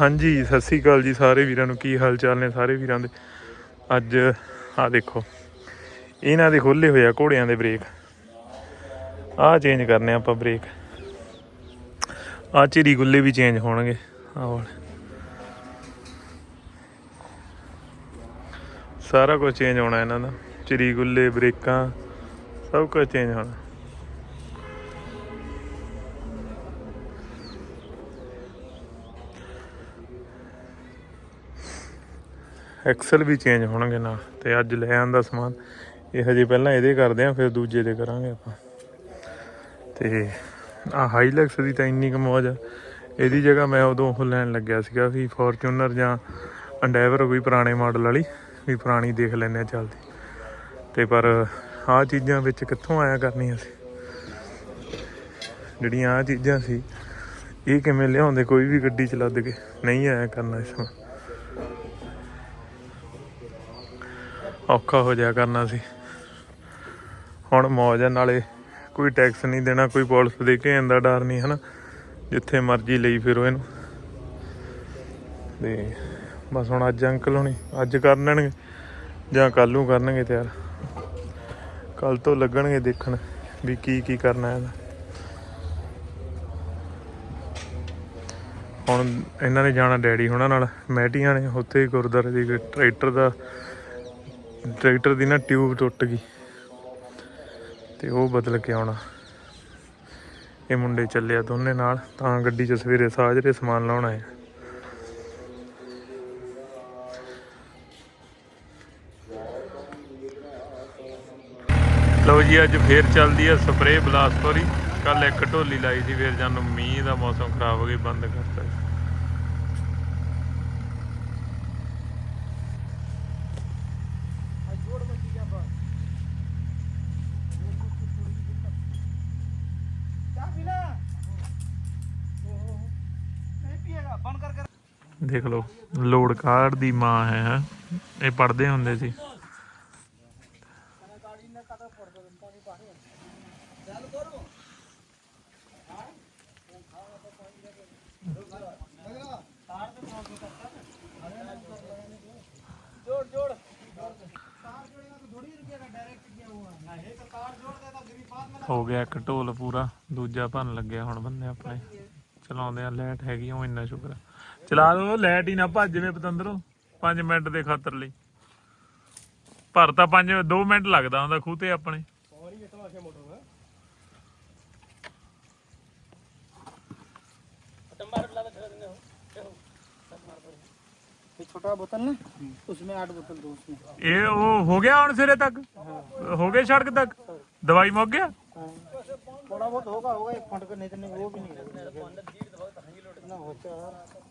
ਹਾਂਜੀ, ਸਤਿ ਸ੍ਰੀ ਅਕਾਲ ਜੀ ਸਾਰੇ ਵੀਰਾਂ ਨੂੰ। ਕੀ ਹਾਲ ਚਾਲ ਨੇ ਸਾਰੇ ਵੀਰਾਂ ਦੇ? ਅੱਜ ਆ ਦੇਖੋ। ਇਹਨਾਂ ਦੇ ਖੋਲੇ ਹੋਏ ਆ ਘੋੜਿਆਂ ਦੇ ਬ੍ਰੇਕ। ਆਹ ਚੇਂਜ ਕਰਨੇ ਆਪਾਂ ਬ੍ਰੇਕ। ਆ ਚਿਰੀ ਗੁੱਲੇ ਵੀ ਚੇਂਜ ਹੋਣਗੇ। ਆਹ ਵਾਲੇ। ਸਾਰਾ ਕੁਝ ਚੇਂਜ ਹੋਣਾ ਇਹਨਾਂ ਦਾ। ਚਿਰੀ ਗੁੱਲੇ, ਬ੍ਰੇਕਾਂ, ਸਭ ਕੁਝ ਚੇਂਜ ਹੋਣਾ। ਐਕਸਲ ਵੀ ਚੇਂਜ ਹੋਣਗੇ ਨਾਲ ਤੇ ਅੱਜ ਲੈ ਆਂਦਾ ਸਮਾਨ। ਇਹ ਹਜੇ ਪਹਿਲਾਂ ਇਹਦੇ ਕਰਦੇ ਆ, ਫਿਰ ਦੂਜੇ ਦੇ ਕਰਾਂਗੇ ਆਪਾਂ। ਤੇ ਆ ਹਾਈਲੈਕਸ ਦੀ ਤਾਂ ਇੰਨੀ ਕੁ ਮੌਜ ਆ। ਇਹਦੀ ਜਗ੍ਹਾ ਮੈਂ ਉਦੋਂ ਉਹ ਲੈਣ ਲੱਗਿਆ ਸੀਗਾ ਵੀ ਫੋਰਚੂਨਰ ਜਾਂ ਅੰਡੈਵਰ ਕੋਈ ਪੁਰਾਣੇ ਮਾਡਲ ਵਾਲੀ, ਵੀ ਪੁਰਾਣੀ ਦੇਖ ਲੈਂਦੇ ਆ ਚੱਲਦੀ। ਤੇ ਪਰ ਆਹ ਚੀਜ਼ਾਂ ਵਿੱਚ ਕਿੱਥੋਂ ਆਇਆ ਕਰਨੀਆਂ ਸੀ? ਜਿਹੜੀਆਂ ਆਹ ਚੀਜ਼ਾਂ ਸੀ, ਇਹ ਕਿਵੇਂ ਲਿਆਉਂਦੇ? ਕੋਈ ਵੀ ਗੱਡੀ ਚ ਲੱਦ ਕੇ ਨਹੀਂ ਆਇਆ ਕਰਨਾ ਇਸ ਨੂੰ ਔਖਾ ਹੋ ਜਾਇਆ ਕਰਨਾ ਸੀ। ਹੁਣ ਮੌਜ ਆ, ਨਾਲੇ ਕੋਈ ਟੈਕਸ ਨਹੀਂ ਦੇਣਾ, ਕੋਈ ਪੁਲਿਸ ਦੇ ਕੇ ਦਾ ਡਰ ਨਹੀਂ, ਹਨਾ? ਜਿੱਥੇ ਮਰਜ਼ੀ ਲਈ ਫਿਰੋ ਇਹਨੂੰ। ਤੇ ਬਸ ਹੁਣ ਅੱਜ ਅੰਕਲ ਹੋਣੀ, ਅੱਜ ਕਰ ਲੈਣਗੇ ਜਾਂ ਕੱਲ ਨੂੰ ਕਰਨਗੇ ਤਿਆਰ। ਕੱਲ ਤੋਂ ਲੱਗਣਗੇ ਦੇਖਣ ਵੀ ਕੀ ਕੀ ਕਰਨਾ ਇਹਦਾ। ਹੁਣ ਇਹਨਾਂ ਨੇ ਜਾਣਾ ਡੈਡੀ ਹੁਣਾਂ ਨਾਲ ਮੈਟੀਆਂ ਨੇ, ਉੱਥੇ ਗੁਰਦਾਰੇ ਦੀ ਟਰੈਕਟਰ ਦਾ ਟਰੈਕਟਰ ਦੀ ਨਾ ਟਿਊਬ ਟੁੱਟ ਗਈ ਤੇ ਉਹ ਬਦਲ ਕੇ ਆਉਣਾ। ਇਹ ਮੁੰਡੇ ਚੱਲਿਆ ਦੋਨੇ ਨਾਲ, ਤਾਂ ਗੱਡੀ 'ਚ ਸਵੇਰੇ ਸਾਜਰੇ ਸਮਾਨ ਲਾਉਣਾ ਹੈ ਲਓ ਜੀ, ਅੱਜ ਫੇਰ ਚੱਲਦੀ ਆ ਸਪਰੇਅ ਬਲਾਸਟੋਰੀ ਕੱਲ ਇੱਕ ਢੋਲੀ ਲਾਈ ਸੀ, ਫੇਰ ਜਾਨੂੰ ਮੀਂਹ ਦਾ ਮੌਸਮ ਖਰਾਬ ਹੋ ਗਈ ਬੰਦ ਕਰਤਾ। ਦੇਖ ਲਓ ਲੋਡ ਕਾਰਡ ਦੀ ਮਾਂ ਹੈ ਇਹ ਪੜਦੇ ਹੁੰਦੇ ਸੀ। ਹੋ ਗਿਆ ਇੱਕ ਢੋਲ ਪੂਰਾ, ਦੂਜਾ ਭੰਨ ਲੱਗਿਆ ਹੁਣ ਬੰਦੇ ਆਪਣੇ। ਚਲਾਉਂਦੇ ਆ, ਲੈਟ ਹੈਗੀ ਉਹ ਇੰਨਾ ਸ਼ੁਕਰ ਆ। ਚਲਾ ਦੋ ਲਾਈਟ ਹੀ ਨਾ ਭੱਜ ਜਵੇ ਪਤੰਦਰੋ 5 ਮਿੰਟ ਦੇ ਖਾਤਰ ਲਈ ਭਰ ਤਾਂ 5 2 ਮਿੰਟ ਲੱਗਦਾ ਹੁੰਦਾ ਖੂਹ ਤੇ ਆਪਣੇ ये छोटा बोतल ना उसमें आठ बोतल दो उसमें ਇਹ ਉਹ ਹੋ ਗਿਆ ਹੁਣ ਸਿਰੇ ਤੱਕ ਹੋ ਗਏ ਸੜਕ ਤੱਕ ਦਵਾਈ ਮੁੱਕ ਗਿਆ थोड़ा बहुत होगा होगा एक फंड का नहीं तो नहीं वो भी नहीं होगा इतना होता है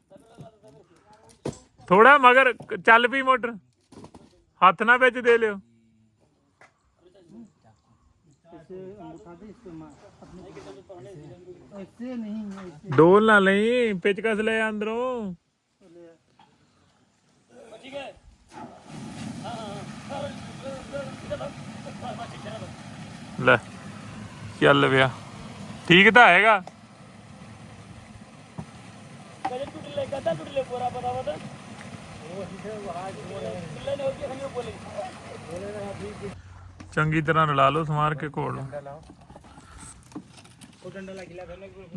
ਥੋੜਾ ਮਗਰ, ਚੱਲ ਪਈ ਮੋਟਰ। ਹੱਥ ਨਾ ਵਿੱਚ ਦੇ ਲਿਓ। ਡੋਲ ਨਾ ਲਈ, ਪਿਚਕਸ ਲੈ ਅੰਦਰੋਂ। ਲੈ, ਚੱਲ ਵਿਆ। ਠੀਕ ਤਾਂ ਹੈਗਾ। ਕਦੇ ਟੁੱਟ ਲੈ ਗੱਦਾ ਟੁੱਟ ਲੈ ਪੂਰਾ ਪਤਾ ਪਤਾ ਚੰਗੀ ਤਰ੍ਹਾਂ ਰਲਾ ਲਓ ਸਮਾਰ ਕੇ ਕੋਲ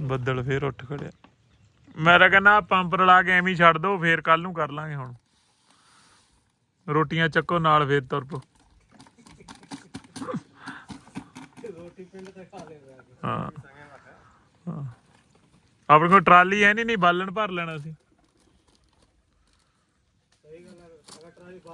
ਬੱਦਲ ਫੇਰ ਉੱਠ ਖੜਿਆ। ਮੇਰਾ ਕਹਿੰਦਾ ਪੰਪ ਰਲਾ ਕੇ ਐਵੇਂ ਛੱਡ ਦੋ, ਫੇਰ ਕੱਲ ਨੂੰ ਕਰ ਲਾਂਗੇ ਹੁਣ। ਰੋਟੀਆਂ ਚੱਕੋ, ਨਾਲ ਫੇਰ ਤੁਰ ਪੋ ਰੋਟੀ ਪਿੰਡ ਤੇ ਖਾ ਲੈ ਹਾਂ। ਆਪਣੇ ਕੋਲ ਟਰਾਲੀ ਹੈ ਨਹੀਂ ਨਹੀਂ ਬਾਲਣ ਭਰ ਲੈਣਾ ਸੀ। अगर ट्राली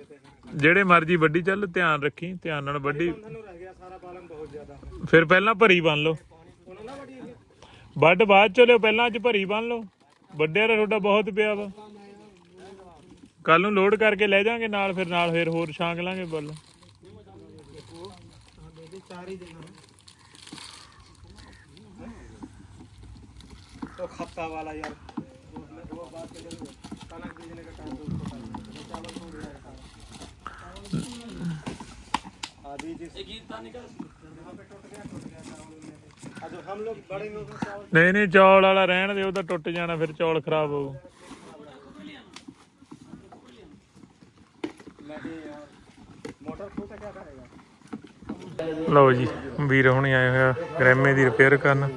ਜਿਹੜੇ ਮਰਜੀ ਵੱਡੀ ਚੱਲ ਧਿਆਨ ਰੱਖੀ ਧਿਆਨ ਨਾਲ ਵੱਡੀ रह गया सारा पालन बहुत ज्यादा ਫਿਰ ਪਹਿਲਾਂ ਭਰੀ ਬੰਨ ਲਓ उन्होंने बड़ी ਵੱਢ ਬਾਅਦ ਚਲਿਓ ਪਹਿਲਾਂ ਅੱਜ ਭਰੀ ਬੰਨ ਲਓ ਵੱਡਿਆ ਦਾ ਤੁਹਾਡਾ ਬਹੁਤ ਪਿਆ ਵਾ ਕੱਲ ਨੂੰ ਲੋਡ ਕਰਕੇ ਲੈ ਜਾਾਂਗੇ ਨਾਲ ਫਿਰ ਨਾਲ ਫਿਰ ਹੋਰ ਛਾਂਗ ਲਾਂਗੇ ਬੱਲ चार ही देना तो खत्ता वाला यार उसमें वो बात के जरूर कनक बीजने का टाइम तो उसको करना है। चावल टूट जाएगा आधी जिस एक गीत था निकल जहाँ पे टूट गया टूट गया ਨਹੀਂ ਨਹੀਂ, ਚੌਲ ਵਾਲਾ ਰਹਿਣ ਦੇ, ਉਹ ਟੁੱਟ ਜਾਣਾ, ਫਿਰ ਚੌਲ ਖਰਾਬ ਹੋਊ ਲਓ ਜੀ, ਵੀਰ ਹੁਣੇ ਆਏ ਹੋਇਆ ਗ੍ਰੈਮੇ ਦੀ ਰਿਪੇਅਰ ਕਰਨ,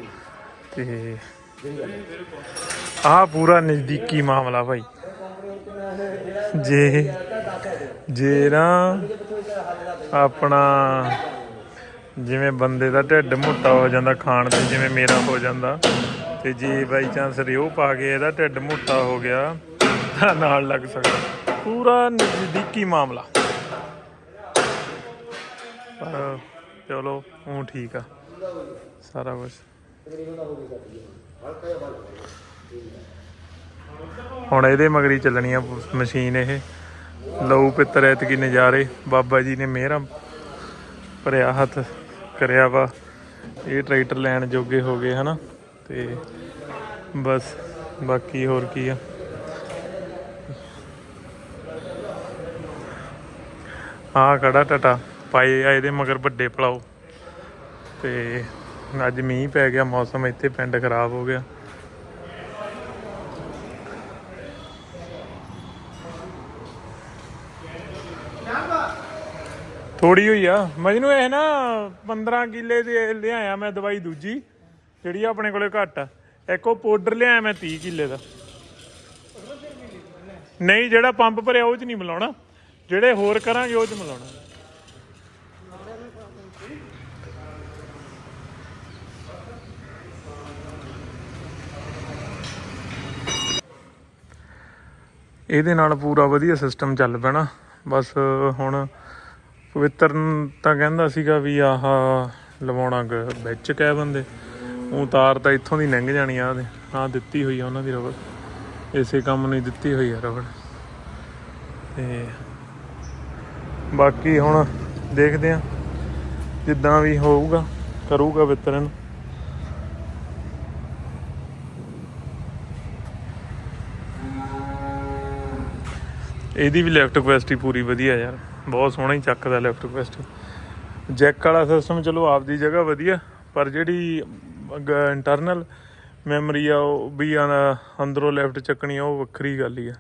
ਤੇ ਆਹ ਪੂਰਾ ਨਜ਼ਦੀਕੀ ਮਾਮਲਾ ਭਾਈ। ਜੇ ਜੇ ਨਾ ਆਪਣਾ ਜਿਵੇਂ ਬੰਦੇ ਦਾ ਢਿੱਡ ਮੋਟਾ ਹੋ ਜਾਂਦਾ ਖਾਣ ਤੇ, ਜਿਵੇਂ ਮੇਰਾ ਹੋ ਜਾਂਦਾ। ਤੇ ਜੇ ਬਾਈ ਚਾਂਸ ਰਿਓ ਪਾ ਕੇ ਇਹਦਾ ਢਿੱਡ ਮੋਟਾ ਹੋ ਗਿਆ, ਤਾਂ ਨਾਲ ਲੱਗ ਸਕਦਾ। ਪੂਰਾ ਨਜ਼ਦੀਕੀ ਮਾਮਲਾ। ਪਰ ਚਲੋ ਉਹ ਠੀਕ ਆ। ਸਾਰਾ ਕੁਝ ਹੁਣ ਇਹਦੇ ਮਗਰੀ ਚੱਲਣੀ ਆ ਮਸ਼ੀਨ ਇਹ। ਲਊ ਪਿੱਤਰ ਐਤਕੀ ਨਜ਼ਾਰੇ। ਬਾਬਾ ਜੀ ਨੇ ਮਿਹਰਾਂ ਭਰਿਆ ਹੱਥ ਕਰਿਆ ਵਾ। ਇਹ ਟਰੈਕਟਰ ਲੈਣ ਜੋਗੇ ਹੋ ਗਏ, ਹਨਾ? ਤੇ ਬਸ, ਬਾਕੀ ਹੋਰ ਕੀ ਆ? ਆ ਖੜਾ ਟਟਾ, ਪਾਏ ਆ ਇਹਦੇ ਮਗਰ ਵੱਡੇ ਪਲਾਓ। ਤੇ ਅੱਜ ਮੀਂਹ ਪੈ ਗਿਆ, ਮੌਸਮ ਇੱਥੇ ਪਿੰਡ ਖਰਾਬ ਹੋ ਗਿਆ। ਥੋੜੀ ਹੋਈ ਆ। ਮਜਨੂੰ, ਇਹ ਨਾ 15 ਕਿੱਲੇ ਦੇ ਲਿਆਇਆ ਮੈਂ ਦਵਾਈ ਦੂਜੀ, ਜਿਹੜੀ ਆਪਣੇ ਕੋਲੇ ਘੱਟ ਆ। ਇੱਕ ਉਹ ਪਾਊਡਰ ਲਿਆਇਆ ਮੈਂ 30 ਕਿੱਲੇ ਦਾ। ਨਹੀਂ, ਜਿਹੜਾ ਪੰਪ ਭਰਿਆ ਉਹ ਚ ਨਹੀਂ ਮਿਲਾਉਣਾ। ਜਿਹੜੇ ਹੋਰ ਕਰਾਂਗੇ, ਉਹ ਚ ਮਿਲਾਉਣਾ। ਇਹਦੇ ਨਾਲ ਪੂਰਾ ਵਧੀਆ ਸਿਸਟਮ ਚੱਲ ਪੈਣਾ। ਬਸ ਹੁਣ ਪਵਿੱਤਰ ਤਾਂ ਕਹਿੰਦਾ ਸੀਗਾ ਵੀ ਆਹ ਲਵਾਉਣਾ ਵਿੱਚ ਕਹਿ ਬੰਦੇ। ਉਹ ਤਾਰ ਤਾਂ ਇੱਥੋਂ ਦੀ ਲੰਘ ਜਾਣੀ ਆ ਉਹਦੇ ਆ ਦਿੱਤੀ ਹੋਈ ਆ ਉਹਨਾਂ ਦੀ ਰਬੜ। ਇਸੇ ਕੰਮ ਨੂੰ ਦਿੱਤੀ ਹੋਈ ਆ ਰਬੜ। ਤੇ ਬਾਕੀ ਹੁਣ ਦੇਖਦੇ ਆ, ਜਿੱਦਾਂ ਵੀ ਹੋਊਗਾ, ਕਰੂਗਾ ਵਿਤਰਨ। ਇਹਦੀ ਵੀ ਲੈਫਟ ਕੁਐਸਟੀ ਪੂਰੀ ਵਧੀਆ ਯਾਰ। ਬਹੁਤ ਸੋਹਣਾ ਹੀ ਚੱਕਦਾ ਲੈਫਟ ਕੁਐਸਟ ਜੈਕ ਵਾਲਾ ਸਿਸਟਮ ਚਲੋ ਆਪਦੀ ਜਗ੍ਹਾ ਵਧੀਆ, ਪਰ ਜਿਹੜੀ ਇੰਟਰਨਲ ਮੈਮਰੀ ਆ, ਉਹ ਵੀ ਆ, ਅੰਦਰੋਂ ਲੈਫਟ ਚੱਕਣੀ ਆ, ਉਹ ਵੱਖਰੀ ਗੱਲ ਹੀ ਆ।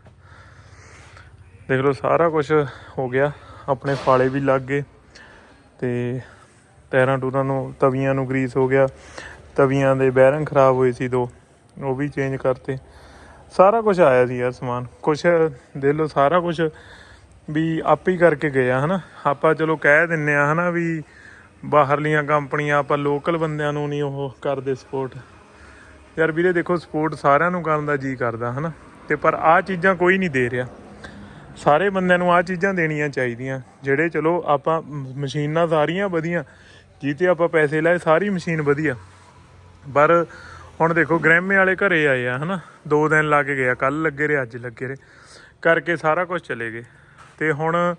ਦੇਖ ਲਓ, ਸਾਰਾ ਕੁਝ ਹੋ ਗਿਆ। ਆਪਣੇ ਫਾਲੇ ਵੀ ਲੱਗ ਗਏ ਤੇ ਟਾਇਰਾਂ ਟੂਰਾਂ ਨੂੰ, ਤਵੀਆਂ ਨੂੰ ਗਰੀਸ ਹੋ ਗਿਆ। ਤਵੀਆਂ ਦੇ ਬੈਰਿੰਗ ਖਰਾਬ ਹੋਏ ਸੀ ਦੋ, ਉਹ ਵੀ ਚੇਂਜ ਕਰਤੇ। ਸਾਰਾ ਕੁਝ ਆਇਆ ਸੀ ਯਾਰ ਸਮਾਨ। ਕੁਝ ਦੇਖ ਲਓ, ਸਾਰਾ ਕੁਝ ਵੀ ਆਪੇ ਹੀ ਕਰਕੇ ਗਏ ਆ, ਹਨਾ? ਆਪਾਂ ਚਲੋ ਕਹਿ ਦਿੰਨੇ ਆ, ਹਨਾ, ਵੀ ਬਾਹਰਲੀਆਂ ਕੰਪਨੀਆਂ ਆਪਾਂ ਲੋਕਲ ਬੰਦਿਆਂ ਨੂੰ ਨਹੀਂ ਉਹ ਕਰਦੇ ਸਪੋਰਟ ਯਾਰ ਵੀਰੇ ਦੇਖੋ ਸਪੋਰਟ ਸਾਰਿਆਂ ਨੂੰ ਕਰਨ ਦਾ ਜੀ ਕਰਦਾ, ਹਨਾ? ਤੇ ਪਰ ਆਹ ਚੀਜ਼ਾਂ ਕੋਈ ਨਹੀਂ ਦੇ ਰਿਹਾ। ਸਾਰੇ ਬੰਦਿਆਂ ਨੂੰ ਆਹ ਚੀਜ਼ਾਂ ਦੇਣੀਆਂ ਚਾਹੀਦੀਆਂ, ਜਿਹੜੇ ਚਲੋ ਆਪਾਂ ਮਸ਼ੀਨਾਂ ਸਾਰੀਆਂ ਵਧੀਆ ਜਿੱਤੇ ਆਪਾਂ ਪੈਸੇ ਲਾਏ, ਸਾਰੀ ਮਸ਼ੀਨ ਵਧੀਆ। ਪਰ ਹੁਣ ਦੇਖੋ ਗ੍ਰੈਮੇ ਵਾਲੇ ਘਰੇ ਆਏ ਆ, ਹਨਾ? ਦੋ ਦਿਨ ਲਾ ਕੇ ਗਿਆ ਕੱਲ ਲੱਗੇ ਰਹੇ, ਅੱਜ ਲੱਗੇ ਰਹੇ। ਕਰਕੇ ਸਾਰਾ ਕੁਝ ਚਲੇ ਗਏ। ਤੇ ਹੁਣ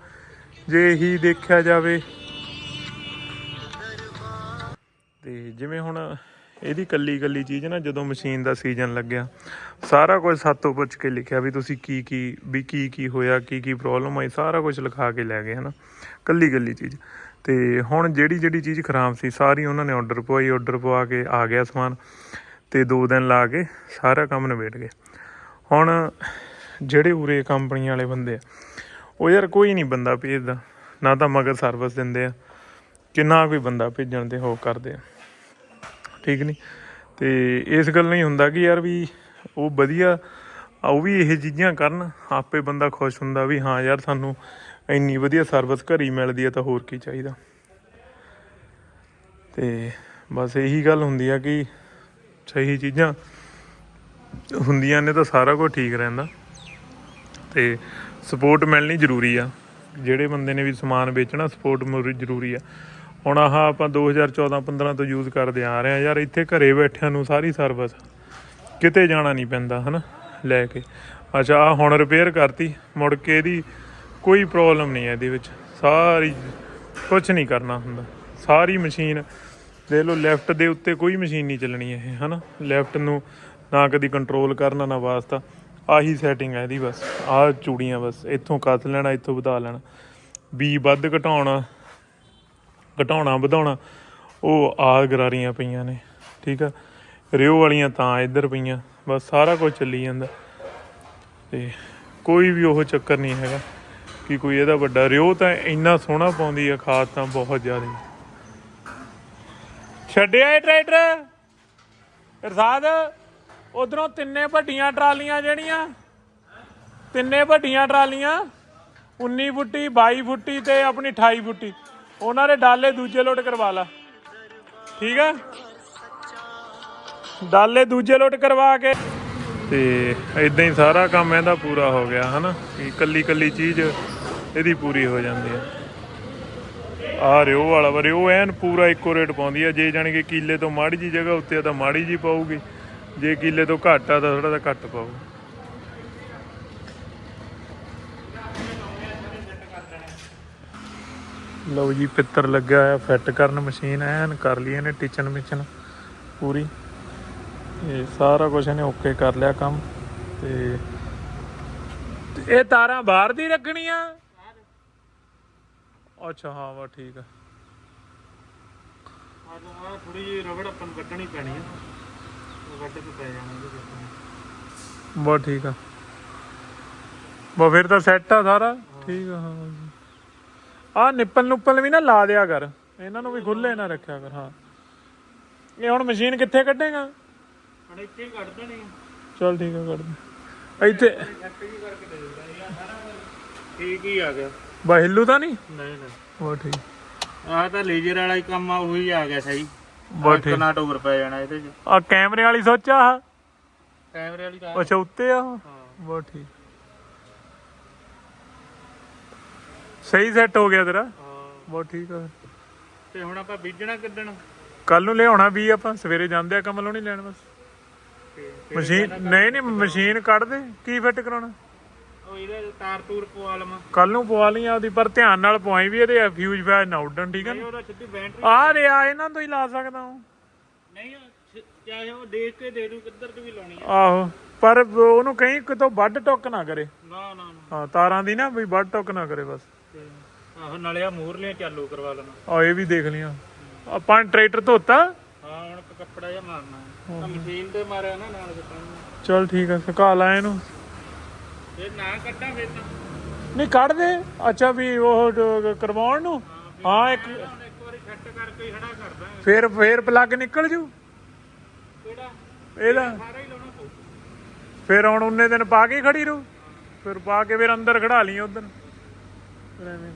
ਜੇ ਹੀ ਦੇਖਿਆ ਜਾਵੇ ਤੇ ਜਿਵੇਂ ਹੁਣ ਇਹਦੀ ਕੱਲੀ ਕੱਲੀ ਚੀਜ਼ ਨਾ, ਜਦੋਂ ਮਸ਼ੀਨ ਦਾ ਸੀਜ਼ਨ ਲੱਗਿਆ, ਸਾਰਾ ਕੁਝ ਸਾਤੋਂ ਪੁੱਛ ਕੇ ਲਿਖਿਆ ਵੀ ਤੁਸੀਂ ਕੀ ਕੀ, ਵੀ ਕੀ ਕੀ ਹੋਇਆ, ਕੀ ਕੀ ਪ੍ਰੋਬਲਮ ਆਈ, ਸਾਰਾ ਕੁਝ ਲਿਖਾ ਕੇ ਲੈ ਗਏ, ਹਨਾ? ਕੱਲੀ ਕੱਲੀ ਚੀਜ਼। ਤੇ ਹੁਣ ਜਿਹੜੀ ਜਿਹੜੀ ਚੀਜ਼ ਖਰਾਬ ਸੀ, ਸਾਰੀ ਉਹਨਾਂ ਨੇ ਆਰਡਰ ਪਵਾਈ ਆਰਡਰ ਪਵਾ ਕੇ ਆ ਗਿਆ ਸਮਾਨ, ਤੇ ਦੋ ਦਿਨ ਲਾ ਕੇ ਸਾਰਾ ਕੰਮ ਨਿਬੇੜ ਗਏ। ਹੁਣ ਜਿਹੜੇ ਉਰੇ ਕੰਪਨੀ ਵਾਲੇ ਬੰਦੇ ਆ ਉਹ ਯਾਰ ਕੋਈ ਨਹੀਂ ਬੰਦਾ ਭੇਜਦਾ। ਨਾ ਤਾਂ ਮਗਰ ਸਰਵਿਸ ਦਿੰਦੇ ਆ ਕਿੰਨਾ ਕੋਈ ਬੰਦਾ ਭੇਜਣ ਦੇ ਹੋ ਕਰਦੇ ਆ। ਠੀਕ ਨਹੀਂ ਤੇ ਇਸ ਗੱਲ ਨਹੀਂ ਹੁੰਦਾ ਕਿ ਯਾਰ ਵੀ ਉਹ ਵਧੀਆ ਉਹ ਵੀ ਇਹ ਚੀਜ਼ਾਂ ਕਰਨ, ਆਪੇ ਬੰਦਾ ਖੁਸ਼ ਹੁੰਦਾ ਵੀ ਹਾਂ ਯਾਰ ਸਾਨੂੰ ਇੰਨੀ ਵਧੀਆ ਸਰਵਿਸ ਘਰੀ ਮਿਲਦੀ ਹੈ ਤਾਂ ਹੋਰ ਕੀ ਚਾਹੀਦਾ। ਤੇ ਬਸ ਇਹੀ ਗੱਲ ਹੁੰਦੀ ਆ ਕਿ ਸਹੀ ਚੀਜ਼ਾਂ ਹੁੰਦੀਆਂ ਨੇ ਤਾਂ ਸਾਰਾ ਕੁਝ ਠੀਕ ਰਹਿੰਦਾ। ਤੇ ਸਪੋਰਟ ਮਿਲਣੀ ਜ਼ਰੂਰੀ ਆ। ਜਿਹੜੇ ਬੰਦੇ ਨੇ ਵੀ ਸਮਾਨ ਵੇਚਣਾ, ਸਪੋਰਟ ਜ਼ਰੂਰੀ ਆ। ਹੁਣ ਆਹ ਆਪਾਂ 2014 15 ਤੋਂ ਯੂਜ਼ ਕਰਦੇ ਆ ਰਹੇ ਆ। ਯਾਰ ਇੱਥੇ ਘਰੇ ਬੈਠਿਆਂ ਨੂੰ ਸਾਰੀ ਸਰਵਿਸ ਕਿਤੇ ਜਾਣਾ ਨਹੀਂ ਪੈਂਦਾ, ਹਨਾ? ਲੈ ਕੇ। ਅੱਛਾ ਆ ਹੁਣ ਰਿਪੇਅਰ ਕਰਤੀ। ਮੁੜ ਕੇ ਇਹਦੀ ਕੋਈ ਪ੍ਰੋਬਲਮ ਨਹੀਂ ਹੈ ਇਹਦੇ ਵਿੱਚ। ਸਾਰੀ ਕੁਝ ਨਹੀਂ ਕਰਨਾ ਹੁੰਦਾ। ਸਾਰੀ ਮਸ਼ੀਨ ਦੇਖ ਲਓ ਲੈਫਟ ਦੇ ਉੱਤੇ ਕੋਈ ਮਸ਼ੀਨ ਨਹੀਂ ਚੱਲਣੀ ਇਹ, ਹਨਾ? ਲੈਫਟ ਨੂੰ ਨਾ ਕਦੀ ਕੰਟਰੋਲ ਕਰਨਾ, ਨਾ ਵਾਸਤਾ। ਆਹੀ ਸੈਟਿੰਗ ਹੈ ਇਹਦੀ ਬਸ। ਆਹ ਚੂੜੀਆਂ ਬਸ, ਇੱਥੋਂ ਕੱਸ ਲੈਣਾ, ਇੱਥੋਂ ਵਧਾ ਲੈਣਾ। ਵੀ ਵੱਧ ਘਟਾਉਣਾ ਘਟਾਉਣਾ, ਵਧਾਉਣਾ, ਉਹ ਆ ਗਰਾਰੀਆਂ ਪਈਆਂ ਨੇ, ਠੀਕ ਆ? ਰਿਓ ਵਾਲੀਆਂ ਤਾਂ ਇੱਧਰ ਪਈਆਂ, ਬਸ ਸਾਰਾ ਕੁਝ ਚੱਲੀ ਜਾਂਦਾ। ਤੇ ਕੋਈ ਵੀ ਉਹ ਚੱਕਰ ਨਹੀਂ ਹੈਗਾ ਕਿ ਕੋਈ ਇਹਦਾ ਵੱਡਾ, ਰਿਓ ਤਾਂ ਇੰਨਾ ਸੋਹਣਾ ਪਾਉਂਦੀ ਆ ਖਾਸ ਤਾਂ ਬਹੁਤ ਜ਼ਿਆਦਾ। ਛੱਡਿਆ ਇਹ ਟਰੈਕਟਰ? ਇਰਸਾਦ ਉਧਰੋਂ ਤਿੰਨੇ ਵੱਡੀਆਂ ਟਰਾਲੀਆਂ ਜਿਹੜੀਆਂ, ਤਿੰਨੇ ਵੱਡੀਆਂ ਟਰਾਲੀਆਂ 19 ਫੁੱਟੀ 22 ਫੁੱਟੀ ਤੇ ਆਪਣੀ 28 ਫੁੱਟੀ। ਉਹਨਾਂ ਦੇ ਡਾਲੇ ਦੂਜੇ ਲੋਟ ਕਰਵਾ ਲਾ। ਠੀਕ ਆ? ਡਾਲੇ ਦੂਜੇ ਲੋਟ ਕਰਵਾ ਕੇ। ਤੇ ਇਦਾਂ ਹੀ ਸਾਰਾ ਕੰਮ ਇਹਦਾ ਪੂਰਾ ਹੋ ਗਿਆ, ਹਨਾ? ਕਿ ਕੱਲੀ ਕੱਲੀ ਚੀਜ਼ ਇਹਦੀ ਪੂਰੀ ਹੋ ਜਾਂਦੀ ਹੈ ਆ ਰਿਓ ਵਾਲਾ ਵਾ ਰਿਓ ਐਨ ਪੂਰਾ ਇੱਕੋ ਰੇਟ ਪਾਉਂਦੀ ਆ। ਜੇ ਜਾਣੀ ਕਿ ਕਿੱਲੇ ਤੋਂ ਮਾੜੀ ਜੀ ਜਗ੍ਹਾ ਉੱਤੇ ਆ ਤਾਂ ਮਾੜੀ ਜੀ ਪਾਉਗੀ ਜੇ ਕਿੱਲੇ ਤੋਂ ਘੱਟ ਆ ਤਾਂ ਥੋੜਾ ਜਿਹਾ ਘੱਟ ਪਾਊ ਲਓ ਜੀ, ਪਿੱਤਰ ਲੱਗਿਆ ਹੋਇਆ ਫਿੱਟ ਕਰਨ ਮਸ਼ੀਨ ਐਨ ਕਰ ਲਈ ਇਹਨੇ ਟਿਚਨ ਮਿਚਨ ਪੂਰੀ। ਇਹ ਸਾਰਾ ਕੁਝ ਇਹਨੇ ਓਕੇ ਕਰ ਲਿਆ ਕੰਮ। ਤੇ ਇਹ ਤਾਰਾਂ ਬਾਹਰ ਦੀ ਰੱਖਣੀਆਂ? ਅੱਛਾ, ਹਾਂ ਵਾ ਠੀਕ ਆ। ਆ ਥੋੜੀ ਜਿਹੀ ਰਬੜ ਆਪਾਂ ਨੂੰ ਕੱਢਣੀ ਪੈਣੀ ਆ। ਉਹ ਕੱਢ ਕੇ ਪੈ ਜਾਣਾ ਇਹਦੇ ਵਿੱਚ। ਬਹੁਤ ਠੀਕ ਆ। ਬਾ ਫਿਰ ਤਾਂ ਸੈੱਟ ਆ ਸਾਰਾ। ਠੀਕ ਆ ਹਾਂ ਆ ਨਿੱਪਲ ਨੁੱਪਲ ਵੀ ਨਾ ਲਾ ਦਿਆ ਕਰ। ਇਹਨਾਂ ਨੂੰ ਵੀ ਖੁੱਲੇ ਨਾ ਰੱਖਿਆ ਕਰ ਹਾਂ। ਇਹ ਹੁਣ ਮਸ਼ੀਨ ਕਿੱਥੇ ਕੱਢੇਗਾ? ਹੁਣ ਇੱਥੇ ਹੀ ਕੱਢ ਦੇਣੀ ਆ। ਚਲ ਠੀਕ ਆ ਦੇ। ਇੱਥੇ ਫੈਕਟਰੀ ਕਰਕੇ ਦੇ ਦਿੰਦਾ ਇਹ ਸਾਰਾ ਠੀਕ ਹੀ ਆ ਗਿਆ। ਬਾ ਹਿੱਲੂ ਤਾਂ ਨਹੀਂ? ਨਹੀਂ ਨਹੀਂ। ਬਹੁਤ ਠੀਕ। ਆਹ ਤਾਂ ਲੇਜ਼ਰ ਵਾਲਾ ਹੀ ਕੰਮ ਆ ਉਹੀ ਆ ਗਿਆ ਸਹੀ। ਬਹੁਤ ਠੀਕ। ਕਿੰਨਾ ਟੋਰ ਪੈ ਜਾਣਾ ਇਹਦੇ 'ਚ। ਆ ਕੈਮਰੇ ਵਾਲੀ ਸੋਚ ਆ ਆਹ? ਕੈਮਰੇ ਵਾਲੀ ਤਾਂ ਅੱਛਾ ਉੱਤੇ ਆ? ਉਹ? ਹਾਂ। ਬਹੁਤ ਠੀਕ। ਸਹੀ ਸੈੱਟ ਹੋ ਗਿਆ ਤੇਰਾ? ਹਾਂ। ਬਹੁਤ ਠੀਕ ਆ। ਤੇ ਹੁਣ ਆਪਾਂ ਬੀਜਣਾ ਕਿੱਦਣ? ਕੱਲ ਨੂੰ ਲਿਆਉਣਾ ਵੀ ਆਪਾਂ ਸਵੇਰੇ ਜਾਂਦੇ ਆ ਕਮਲੋਂ ਨਹੀਂ ਲੈਣ ਬਸ। ਤੇ ਫਿਰ ਮਸ਼ੀਨ ਨਹੀਂ ਨਹੀਂ ਮਸ਼ੀਨ ਕੱਢ ਦੇ ਕੀ ਫਿੱਟ ਕਰਾਉਣਾ? ਉਹ ਇਹਦੇ ਤਾਰ ਤੂਰ ਪਵਾ ਲਵਾਂ। ਕੱਲ ਨੂੰ ਪਵਾ ਲਈ ਆਪਦੀ ਪਰ ਧਿਆਨ ਨਾਲ ਪਵਾਈ ਵੀ ਇਹਦੇ ਫਿਊਜ਼ ਫੈਜ ਨਾ ਉੱਡਣ ਠੀਕ ਆ ਨਹੀਂ ਉਹਦਾ ਸਿੱਧੀ ਬੈਟਰੀ ਆ ਰਿਹਾ ਇਹਨਾਂ ਤੋਂ ਹੀ ਲਾ ਸਕਦਾ ਹਾਂ ਨਹੀਂ ਉਹ ਚਾਹੇ ਉਹ ਦੇਖ ਕੇ ਦੇ ਦੂ ਕਿੱਧਰ ਤੋਂ ਵੀ ਲਾਉਣੀ ਆ। ਆਹੋ ਪਰ ਉਹਨੂੰ ਕਹੀਂ ਕਿਤੋਂ ਵੱਢ ਟੁੱਕ ਨਾ ਕਰੇ। ਨਾ ਨਾ ਨਾ। ਹਾਂ ਤਾਰਾਂ ਦੀ ਨਾ ਵੀ ਵੱਢ ਟੁੱਕ ਨਾ ਕਰੇ ਬਸ। ਤੇ ਆਹੋ ਨਾਲੇ ਆ ਮੂਰਲੀਆਂ ਚਾਲੂ ਕਰਵਾ ਲੈਣਾ। ਆ ਇਹ ਵੀ ਦੇਖ ਲਿਆ ਆਪਾਂ ਟਰੈਕਟਰ ਧੋਤਾ। ਹਾਂ ਹੁਣ ਕੱਪੜਾ ਜਿਹਾ ਮਾਰਨਾ। ਹੈ ਮਸ਼ੀਨ ਤੇ ਮਾਰਿਆ ਨਾ ਨਾਲ ਚਲ ਠੀਕ ਆ ਸੁਕਾ ਲਾ ਇਹਨੂੰ। ਇਹ ਨਾ ਕੱਟਾਂ ਫਿਰ ਤਾਂ। ਨਹੀਂ ਕੱਢ ਦੇ। ਅੱਛਾ ਵੀ ਉਹ ਡ- ਕਰਵਾਉਣ ਨੂੰ? ਹਾਂ ਇੱਕ ਹੁਣ ਇੱਕ ਵਾਰੀ ਫਿੱਟ ਕਰਕੇ ਹੀ ਖੜਾ ਕਰਦਾ ਫੇਰ ਫੇਰ ਪਲੱਗ ਨਿਕਲ ਜੂ? ਕਿਹੜਾ? ਇਹਦਾ? ਸਾਰਾ ਹੀ ਲਾਉਣਾ ਪਊ। ਫਿਰ ਹੁਣ ਉਹਨੇ ਦਿਨ ਪਾ ਕੇ ਹੀ ਖੜੀ ਰਹੂ? ਫਿਰ ਪਾ ਕੇ ਫਿਰ ਅੰਦਰ ਖੜਾ ਲਈ ਐਵੇਂ